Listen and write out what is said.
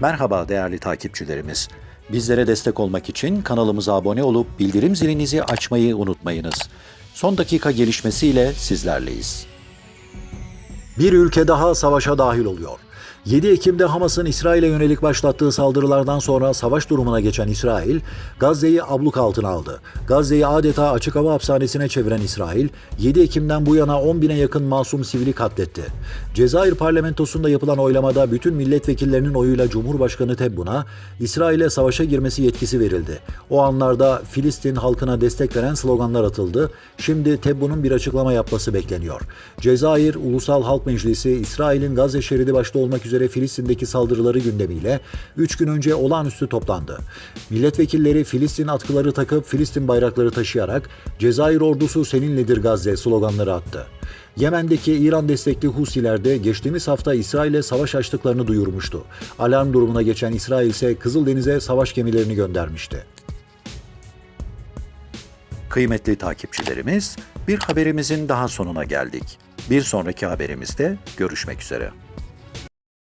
Merhaba değerli takipçilerimiz. Bizlere destek olmak için kanalımıza abone olup bildirim zilinizi açmayı unutmayınız. Son dakika gelişmesiyle sizlerleyiz. Bir ülke daha savaşa dahil oluyor. 7 Ekim'de Hamas'ın İsrail'e yönelik başlattığı saldırılardan sonra savaş durumuna geçen İsrail, Gazze'yi abluk altına aldı. Gazze'yi adeta açık hava hapishanesine çeviren İsrail, 7 Ekim'den bu yana 10 bine yakın masum sivili katletti. Cezayir parlamentosunda yapılan oylamada bütün milletvekillerinin oyuyla Cumhurbaşkanı Tebbun'a İsrail'e savaşa girmesi yetkisi verildi. O anlarda Filistin halkına destek veren sloganlar atıldı. Şimdi Tebbun'un bir açıklama yapması bekleniyor. Cezayir Ulusal Halk Meclisi İsrail'in Gazze şeridi başta olmak üzere Filistin'deki saldırıları gündemiyle 3 gün önce olağanüstü toplandı. Milletvekilleri Filistin atkıları takıp Filistin bayrakları taşıyarak Cezayir ordusu seninledir Gazze sloganları attı. Yemen'deki İran destekli Husiler de geçtiğimiz hafta İsrail'e savaş açtıklarını duyurmuştu. Alarm durumuna geçen İsrail ise Kızıldeniz'e savaş gemilerini göndermişti. Kıymetli takipçilerimiz, bir haberimizin daha sonuna geldik. Bir sonraki haberimizde görüşmek üzere.